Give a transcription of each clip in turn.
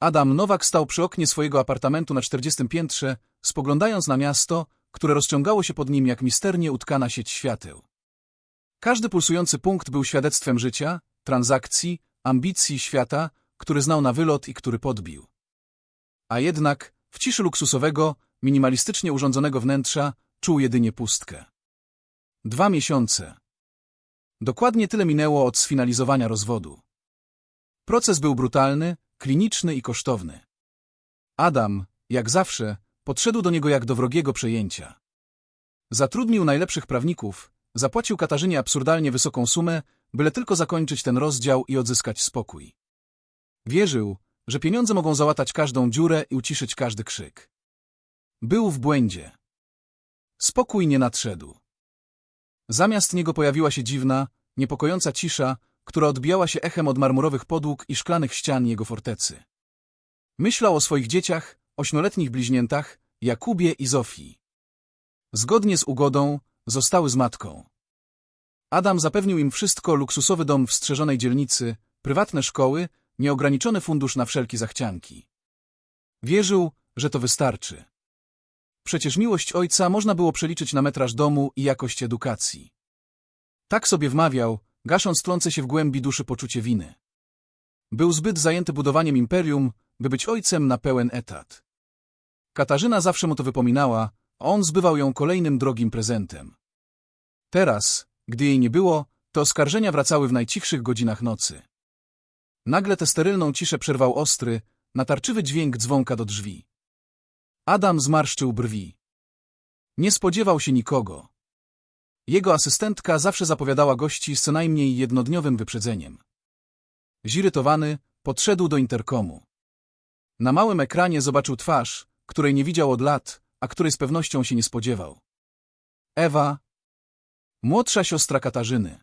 Adam Nowak stał przy oknie swojego apartamentu na 40 piętrze, spoglądając na miasto, które rozciągało się pod nim jak misternie utkana sieć świateł. Każdy pulsujący punkt był świadectwem życia, transakcji, ambicji świata, który znał na wylot i który podbił. A jednak, w ciszy luksusowego, minimalistycznie urządzonego wnętrza, czuł jedynie pustkę. Dwa miesiące. Dokładnie tyle minęło od sfinalizowania rozwodu. Proces był brutalny, kliniczny i kosztowny. Adam, jak zawsze, podszedł do niego jak do wrogiego przejęcia. Zatrudnił najlepszych prawników, zapłacił Katarzynie absurdalnie wysoką sumę, byle tylko zakończyć ten rozdział i odzyskać spokój. Wierzył, że pieniądze mogą załatać każdą dziurę i uciszyć każdy krzyk. Był w błędzie. Spokój nie nadszedł. Zamiast niego pojawiła się dziwna, niepokojąca cisza, która odbijała się echem od marmurowych podłóg i szklanych ścian jego fortecy. Myślał o swoich dzieciach, ośmioletnich bliźniętach, Jakubie i Zofii. Zgodnie z ugodą zostały z matką. Adam zapewnił im wszystko, luksusowy dom w strzeżonej dzielnicy, prywatne szkoły, nieograniczony fundusz na wszelkie zachcianki. Wierzył, że to wystarczy. Przecież miłość ojca można było przeliczyć na metraż domu i jakość edukacji. Tak sobie wmawiał, gasząc tlące się w głębi duszy poczucie winy. Był zbyt zajęty budowaniem imperium, by być ojcem na pełen etat. Katarzyna zawsze mu to wypominała, a on zbywał ją kolejnym drogim prezentem. Teraz, gdy jej nie było, te oskarżenia wracały w najcichszych godzinach nocy. Nagle tę sterylną ciszę przerwał ostry, natarczywy dźwięk dzwonka do drzwi. Adam zmarszczył brwi. Nie spodziewał się nikogo. Jego asystentka zawsze zapowiadała gości z co najmniej jednodniowym wyprzedzeniem. Zirytowany, podszedł do interkomu. Na małym ekranie zobaczył twarz, której nie widział od lat, a której z pewnością się nie spodziewał. Ewa, młodsza siostra Katarzyny.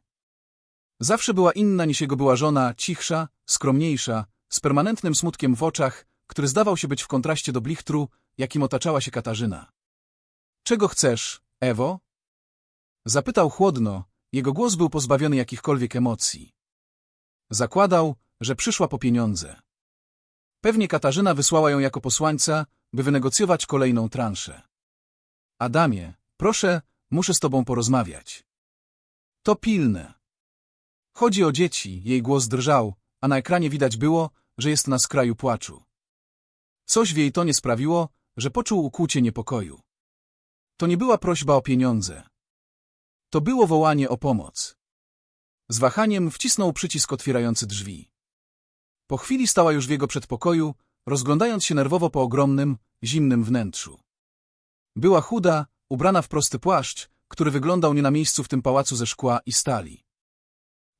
Zawsze była inna niż jego była żona, cichsza, skromniejsza, z permanentnym smutkiem w oczach, który zdawał się być w kontraście do blichtru, jakim otaczała się Katarzyna. Czego chcesz, Ewo? Zapytał chłodno, jego głos był pozbawiony jakichkolwiek emocji. Zakładał, że przyszła po pieniądze. Pewnie Katarzyna wysłała ją jako posłańca, by wynegocjować kolejną transzę. Adamie, proszę, muszę z tobą porozmawiać. To pilne. Chodzi o dzieci, jej głos drżał, a na ekranie widać było, że jest na skraju płaczu. Coś w jej tonie sprawiło, że poczuł ukłucie niepokoju. To nie była prośba o pieniądze. To było wołanie o pomoc. Z wahaniem wcisnął przycisk otwierający drzwi. Po chwili stała już w jego przedpokoju, rozglądając się nerwowo po ogromnym, zimnym wnętrzu. Była chuda, ubrana w prosty płaszcz, który wyglądał nie na miejscu w tym pałacu ze szkła i stali.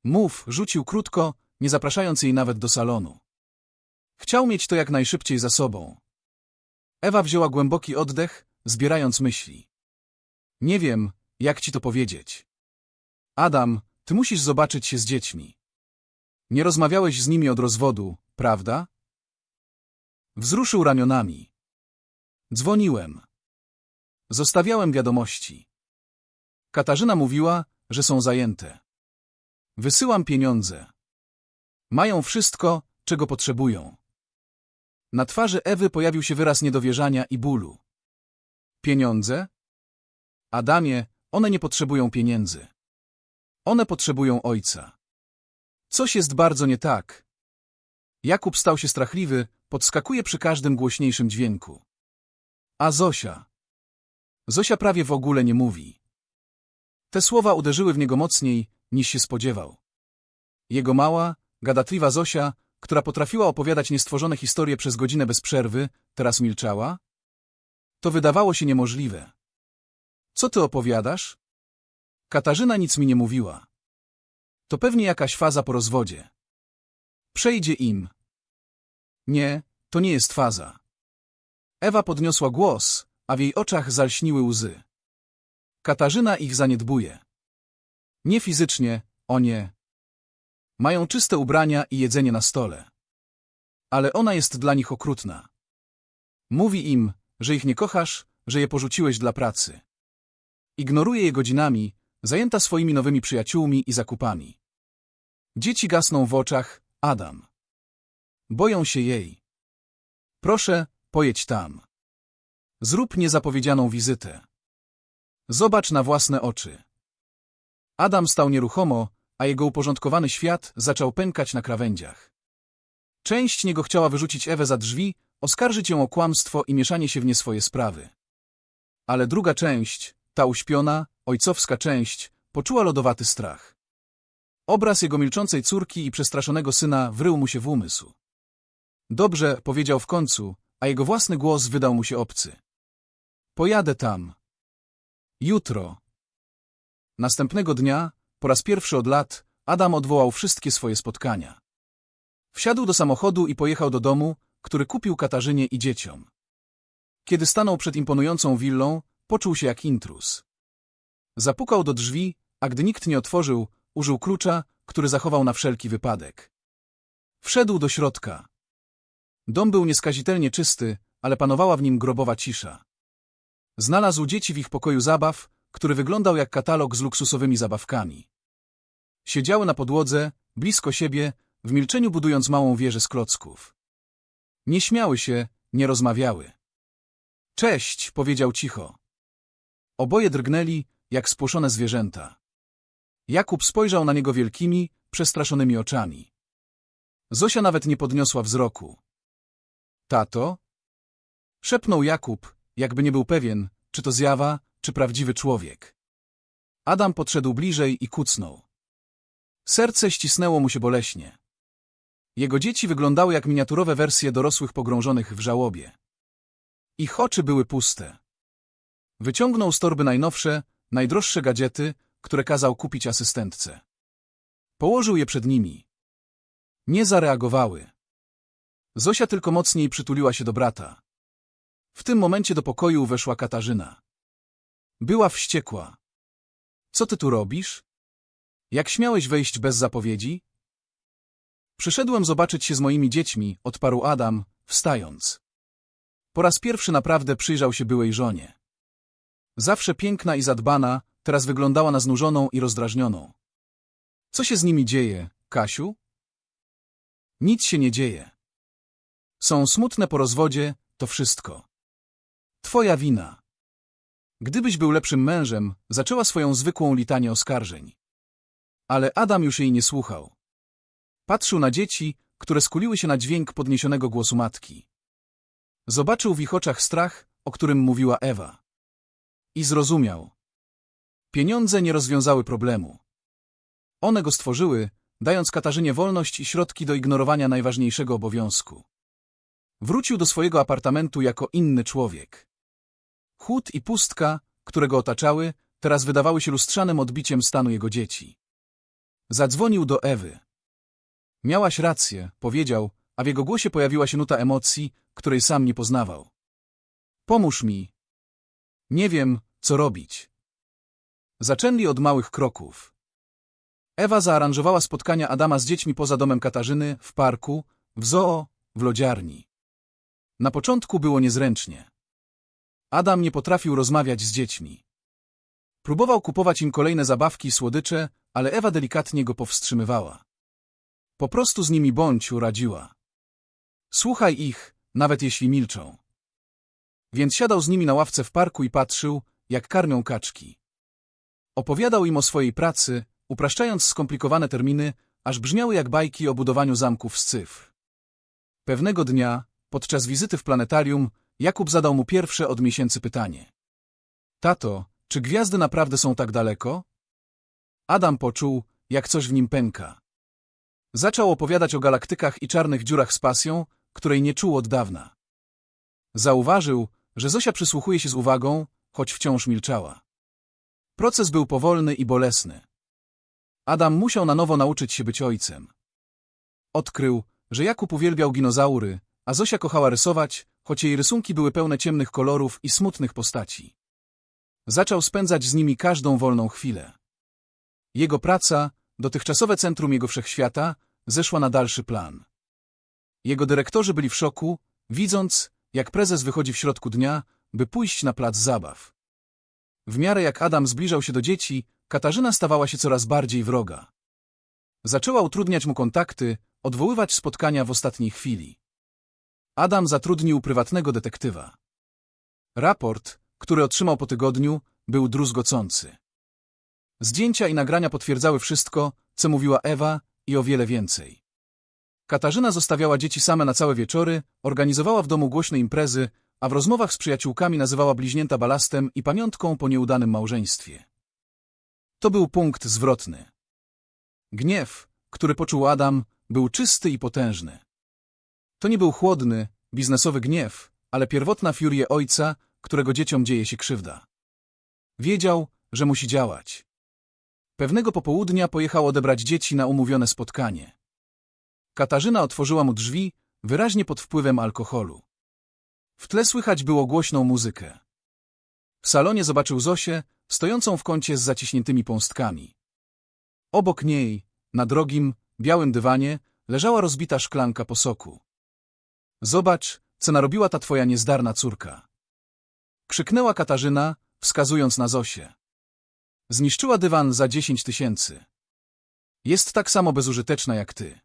Mów, rzucił krótko, nie zapraszając jej nawet do salonu. Chciał mieć to jak najszybciej za sobą. Ewa wzięła głęboki oddech, zbierając myśli. Nie wiem, jak ci to powiedzieć. Adam, ty musisz zobaczyć się z dziećmi. Nie rozmawiałeś z nimi od rozwodu, prawda? Wzruszył ramionami. Dzwoniłem. Zostawiałem wiadomości. Katarzyna mówiła, że są zajęte. Wysyłam pieniądze. Mają wszystko, czego potrzebują. Na twarzy Ewy pojawił się wyraz niedowierzania i bólu. Pieniądze? Adamie, one nie potrzebują pieniędzy. One potrzebują ojca. Coś jest bardzo nie tak. Jakub stał się strachliwy, podskakuje przy każdym głośniejszym dźwięku. A Zosia? Zosia prawie w ogóle nie mówi. Te słowa uderzyły w niego mocniej, niż się spodziewał. Jego mała, gadatliwa Zosia, która potrafiła opowiadać niestworzone historie przez godzinę bez przerwy, teraz milczała? To wydawało się niemożliwe. Co ty opowiadasz? Katarzyna nic mi nie mówiła. To pewnie jakaś faza po rozwodzie. Przejdzie im. Nie, to nie jest faza. Ewa podniosła głos, a w jej oczach zalśniły łzy. Katarzyna ich zaniedbuje. Nie fizycznie, o nie. Mają czyste ubrania i jedzenie na stole. Ale ona jest dla nich okrutna. Mówi im, że ich nie kochasz, że je porzuciłeś dla pracy. Ignoruje je godzinami, zajęta swoimi nowymi przyjaciółmi i zakupami. Dzieci gasną w oczach, Adam. Boją się jej. Proszę, pojedź tam. Zrób niezapowiedzianą wizytę. Zobacz na własne oczy. Adam stał nieruchomo, a jego uporządkowany świat zaczął pękać na krawędziach. Część niego chciała wyrzucić Ewę za drzwi, oskarżyć ją o kłamstwo i mieszanie się w nie swoje sprawy. Ale druga część, ta uśpiona, ojcowska część, poczuła lodowaty strach. Obraz jego milczącej córki i przestraszonego syna wrył mu się w umysł. Dobrze, powiedział w końcu, a jego własny głos wydał mu się obcy. Pojadę tam. Jutro. Następnego dnia, po raz pierwszy od lat, Adam odwołał wszystkie swoje spotkania. Wsiadł do samochodu i pojechał do domu, który kupił Katarzynie i dzieciom. Kiedy stanął przed imponującą willą, poczuł się jak intruz. Zapukał do drzwi, a gdy nikt nie otworzył, użył klucza, który zachował na wszelki wypadek. Wszedł do środka. Dom był nieskazitelnie czysty, ale panowała w nim grobowa cisza. Znalazł dzieci w ich pokoju zabaw, który wyglądał jak katalog z luksusowymi zabawkami. Siedziały na podłodze, blisko siebie, w milczeniu budując małą wieżę z klocków. Nie śmiały się, nie rozmawiały. Cześć, powiedział cicho. Oboje drgnęli, jak spłoszone zwierzęta. Jakub spojrzał na niego wielkimi, przestraszonymi oczami. Zosia nawet nie podniosła wzroku. Tato? Szepnął Jakub, jakby nie był pewien, czy to zjawa, czy prawdziwy człowiek. Adam podszedł bliżej i kucnął. Serce ścisnęło mu się boleśnie. Jego dzieci wyglądały jak miniaturowe wersje dorosłych pogrążonych w żałobie. Ich oczy były puste. Wyciągnął z torby najnowsze, najdroższe gadżety, które kazał kupić asystentce. Położył je przed nimi. Nie zareagowały. Zosia tylko mocniej przytuliła się do brata. W tym momencie do pokoju weszła Katarzyna. Była wściekła. Co ty tu robisz? Jak śmiałeś wejść bez zapowiedzi? Przyszedłem zobaczyć się z moimi dziećmi, odparł Adam, wstając. Po raz pierwszy naprawdę przyjrzał się byłej żonie. Zawsze piękna i zadbana, teraz wyglądała na znużoną i rozdrażnioną. Co się z nimi dzieje, Kasiu? Nic się nie dzieje. Są smutne po rozwodzie, to wszystko. Twoja wina. Gdybyś był lepszym mężem, zaczęła swoją zwykłą litanię oskarżeń. Ale Adam już jej nie słuchał. Patrzył na dzieci, które skuliły się na dźwięk podniesionego głosu matki. Zobaczył w ich oczach strach, o którym mówiła Ewa. I zrozumiał. Pieniądze nie rozwiązały problemu. One go stworzyły, dając Katarzynie wolność i środki do ignorowania najważniejszego obowiązku. Wrócił do swojego apartamentu jako inny człowiek. Chłód i pustka, które go otaczały, teraz wydawały się lustrzanym odbiciem stanu jego dzieci. Zadzwonił do Ewy. Miałaś rację, powiedział, a w jego głosie pojawiła się nuta emocji, której sam nie poznawał. Pomóż mi. Nie wiem, co robić. Zaczęli od małych kroków. Ewa zaaranżowała spotkania Adama z dziećmi poza domem Katarzyny, w parku, w zoo, w lodziarni. Na początku było niezręcznie. Adam nie potrafił rozmawiać z dziećmi. Próbował kupować im kolejne zabawki i słodycze, ale Ewa delikatnie go powstrzymywała. Po prostu z nimi bądź, uradziła. Słuchaj ich, nawet jeśli milczą. Więc siadał z nimi na ławce w parku i patrzył, jak karmią kaczki. Opowiadał im o swojej pracy, upraszczając skomplikowane terminy, aż brzmiały jak bajki o budowaniu zamków z cyfr. Pewnego dnia, podczas wizyty w planetarium, Jakub zadał mu pierwsze od miesięcy pytanie. Tato, czy gwiazdy naprawdę są tak daleko? Adam poczuł, jak coś w nim pęka. Zaczął opowiadać o galaktykach i czarnych dziurach z pasją, której nie czuł od dawna. Zauważył, że Zosia przysłuchuje się z uwagą, choć wciąż milczała. Proces był powolny i bolesny. Adam musiał na nowo nauczyć się być ojcem. Odkrył, że Jakub uwielbiał dinozaury, a Zosia kochała rysować, choć jej rysunki były pełne ciemnych kolorów i smutnych postaci. Zaczął spędzać z nimi każdą wolną chwilę. Jego praca, dotychczasowe centrum jego wszechświata, zeszła na dalszy plan. Jego dyrektorzy byli w szoku, widząc, jak prezes wychodzi w środku dnia, by pójść na plac zabaw. W miarę jak Adam zbliżał się do dzieci, Katarzyna stawała się coraz bardziej wroga. Zaczęła utrudniać mu kontakty, odwoływać spotkania w ostatniej chwili. Adam zatrudnił prywatnego detektywa. Raport, który otrzymał po tygodniu, był druzgocący. Zdjęcia i nagrania potwierdzały wszystko, co mówiła Ewa i o wiele więcej. Katarzyna zostawiała dzieci same na całe wieczory, organizowała w domu głośne imprezy, a w rozmowach z przyjaciółkami nazywała bliźnięta balastem i pamiątką po nieudanym małżeństwie. To był punkt zwrotny. Gniew, który poczuł Adam, był czysty i potężny. To nie był chłodny, biznesowy gniew, ale pierwotna furia ojca, którego dzieciom dzieje się krzywda. Wiedział, że musi działać. Pewnego popołudnia pojechał odebrać dzieci na umówione spotkanie. Katarzyna otworzyła mu drzwi, wyraźnie pod wpływem alkoholu. W tle słychać było głośną muzykę. W salonie zobaczył Zosię, stojącą w kącie z zaciśniętymi pąstkami. Obok niej, na drogim, białym dywanie, leżała rozbita szklanka posoku. Zobacz, co narobiła ta twoja niezdarna córka. Krzyknęła Katarzyna, wskazując na Zosię. Zniszczyła dywan za dziesięć tysięcy. Jest tak samo bezużyteczna jak ty.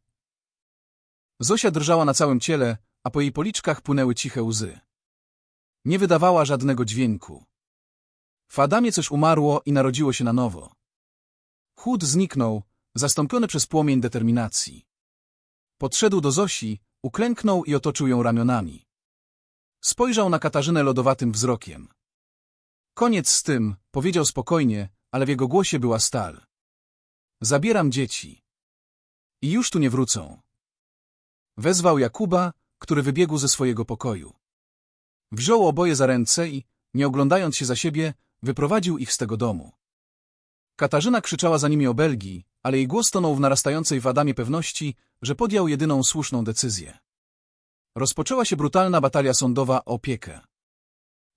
Zosia drżała na całym ciele, a po jej policzkach płynęły ciche łzy. Nie wydawała żadnego dźwięku. W Adamie coś umarło i narodziło się na nowo. Chłód zniknął, zastąpiony przez płomień determinacji. Podszedł do Zosi, uklęknął i otoczył ją ramionami. Spojrzał na Katarzynę lodowatym wzrokiem. Koniec z tym, powiedział spokojnie, ale w jego głosie była stal. Zabieram dzieci. I już tu nie wrócą. Wezwał Jakuba, który wybiegł ze swojego pokoju. Wziął oboje za ręce i, nie oglądając się za siebie, wyprowadził ich z tego domu. Katarzyna krzyczała za nimi o Belgii, ale jej głos tonął w narastającej w Adamie pewności, że podjął jedyną słuszną decyzję. Rozpoczęła się brutalna batalia sądowa o opiekę.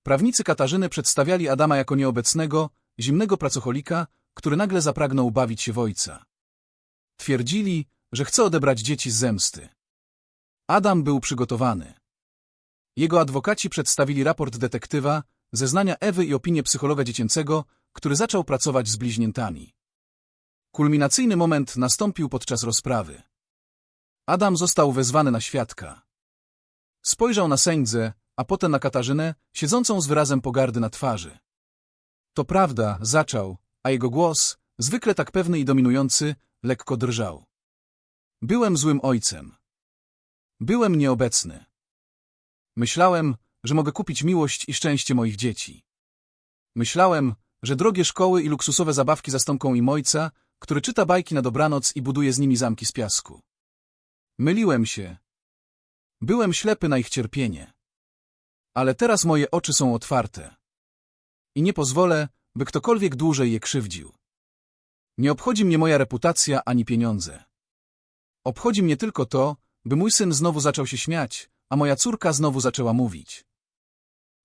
Prawnicy Katarzyny przedstawiali Adama jako nieobecnego, zimnego pracocholika, który nagle zapragnął bawić się w ojca. Twierdzili, że chce odebrać dzieci z zemsty. Adam był przygotowany. Jego adwokaci przedstawili raport detektywa, zeznania Ewy i opinię psychologa dziecięcego, który zaczął pracować z bliźniętami. Kulminacyjny moment nastąpił podczas rozprawy. Adam został wezwany na świadka. Spojrzał na sędzę, a potem na Katarzynę, siedzącą z wyrazem pogardy na twarzy. To prawda, zaczął, a jego głos, zwykle tak pewny i dominujący, lekko drżał. Byłem złym ojcem. Byłem nieobecny. Myślałem, że mogę kupić miłość i szczęście moich dzieci. Myślałem, że drogie szkoły i luksusowe zabawki zastąpią im ojca, który czyta bajki na dobranoc i buduje z nimi zamki z piasku. Myliłem się. Byłem ślepy na ich cierpienie. Ale teraz moje oczy są otwarte. I nie pozwolę, by ktokolwiek dłużej je krzywdził. Nie obchodzi mnie moja reputacja ani pieniądze. Obchodzi mnie tylko to, by mój syn znowu zaczął się śmiać, a moja córka znowu zaczęła mówić.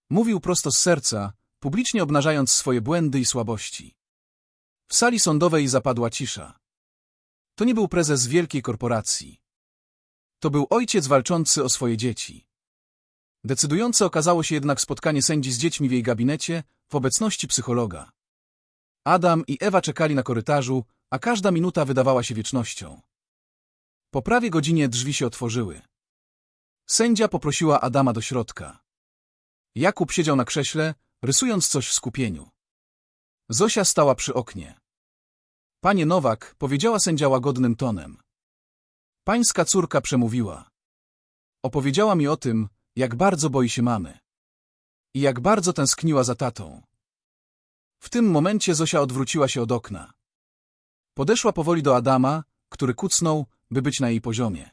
Mówił prosto z serca, publicznie obnażając swoje błędy i słabości. W sali sądowej zapadła cisza. To nie był prezes wielkiej korporacji. To był ojciec walczący o swoje dzieci. Decydujące okazało się jednak spotkanie sędzi z dziećmi w jej gabinecie w obecności psychologa. Adam i Ewa czekali na korytarzu, a każda minuta wydawała się wiecznością. Po prawie godzinie drzwi się otworzyły. Sędzia poprosiła Adama do środka. Jakub siedział na krześle, rysując coś w skupieniu. Zosia stała przy oknie. Panie Nowak, powiedziała sędzia łagodnym tonem. Pańska córka przemówiła. Opowiedziała mi o tym, jak bardzo boi się mamy. I jak bardzo tęskniła za tatą. W tym momencie Zosia odwróciła się od okna. Podeszła powoli do Adama, który kucnął, by być na jej poziomie.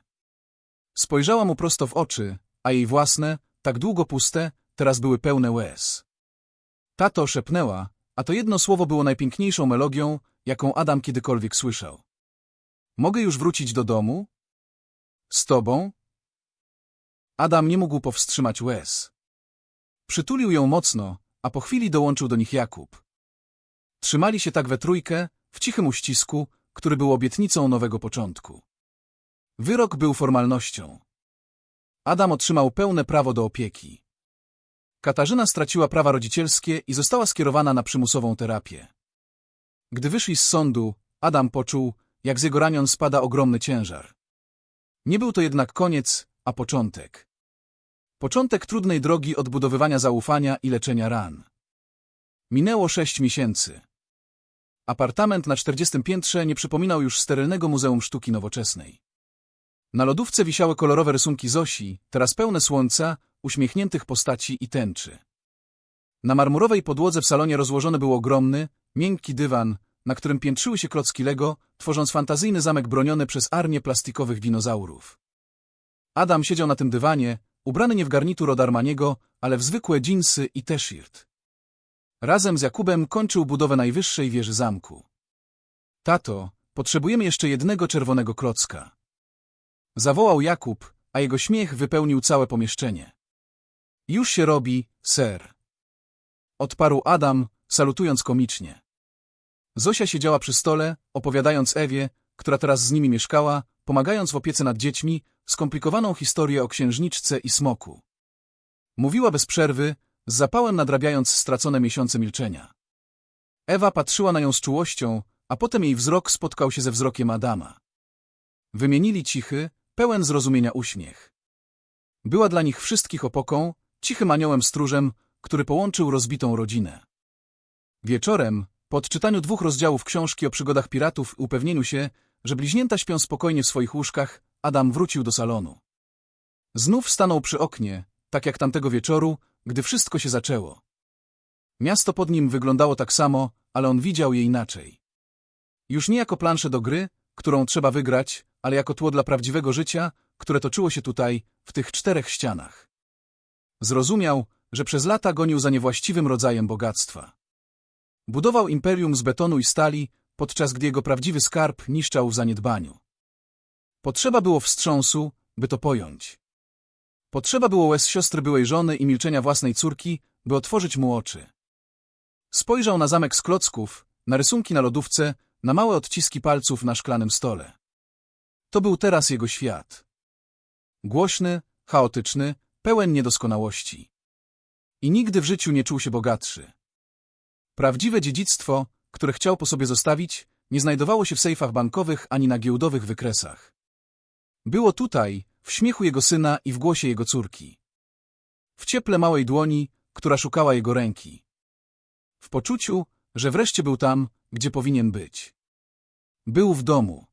Spojrzała mu prosto w oczy, a jej własne, tak długo puste, teraz były pełne łez. Tato szepnęła, a to jedno słowo było najpiękniejszą melodią, jaką Adam kiedykolwiek słyszał. Mogę już wrócić do domu? Z tobą? Adam nie mógł powstrzymać łez. Przytulił ją mocno, a po chwili dołączył do nich Jakub. Trzymali się tak we trójkę, w cichym uścisku, który był obietnicą nowego początku. Wyrok był formalnością. Adam otrzymał pełne prawo do opieki. Katarzyna straciła prawa rodzicielskie i została skierowana na przymusową terapię. Gdy wyszli z sądu, Adam poczuł, jak z jego ranion spada ogromny ciężar. Nie był to jednak koniec, a początek. Początek trudnej drogi odbudowywania zaufania i leczenia ran. Minęło sześć miesięcy. Apartament na 40 piętrze nie przypominał już sterylnego Muzeum Sztuki Nowoczesnej. Na lodówce wisiały kolorowe rysunki Zosi, teraz pełne słońca, uśmiechniętych postaci i tęczy. Na marmurowej podłodze w salonie rozłożony był ogromny, miękki dywan, na którym piętrzyły się klocki Lego, tworząc fantazyjny zamek broniony przez armię plastikowych dinozaurów. Adam siedział na tym dywanie, ubrany nie w garnitur od Armaniego, ale w zwykłe dżinsy i t-shirt. Razem z Jakubem kończył budowę najwyższej wieży zamku. Tato, potrzebujemy jeszcze jednego czerwonego klocka. Zawołał Jakub, a jego śmiech wypełnił całe pomieszczenie. Już się robi, ser. Odparł Adam, salutując komicznie. Zosia siedziała przy stole, opowiadając Ewie, która teraz z nimi mieszkała, pomagając w opiece nad dziećmi, skomplikowaną historię o księżniczce i smoku. Mówiła bez przerwy, z zapałem nadrabiając stracone miesiące milczenia. Ewa patrzyła na nią z czułością, a potem jej wzrok spotkał się ze wzrokiem Adama. Wymienili cichy, pełen zrozumienia uśmiech. Była dla nich wszystkich opoką, cichym aniołem stróżem, który połączył rozbitą rodzinę. Wieczorem, po odczytaniu dwóch rozdziałów książki o przygodach piratów i upewnieniu się, że bliźnięta śpią spokojnie w swoich łóżkach, Adam wrócił do salonu. Znów stanął przy oknie, tak jak tamtego wieczoru, gdy wszystko się zaczęło. Miasto pod nim wyglądało tak samo, ale on widział je inaczej. Już nie jako planszę do gry, którą trzeba wygrać, ale jako tło dla prawdziwego życia, które toczyło się tutaj, w tych czterech ścianach. Zrozumiał, że przez lata gonił za niewłaściwym rodzajem bogactwa. Budował imperium z betonu i stali, podczas gdy jego prawdziwy skarb niszczał w zaniedbaniu. Potrzeba było wstrząsu, by to pojąć. Potrzeba było łez siostry byłej żony i milczenia własnej córki, by otworzyć mu oczy. Spojrzał na zamek z klocków, na rysunki na lodówce, na małe odciski palców na szklanym stole. To był teraz jego świat. Głośny, chaotyczny, pełen niedoskonałości. I nigdy w życiu nie czuł się bogatszy. Prawdziwe dziedzictwo, które chciał po sobie zostawić, nie znajdowało się w sejfach bankowych ani na giełdowych wykresach. Było tutaj, w śmiechu jego syna i w głosie jego córki. W cieple małej dłoni, która szukała jego ręki. W poczuciu, że wreszcie był tam, gdzie powinien być. Był w domu.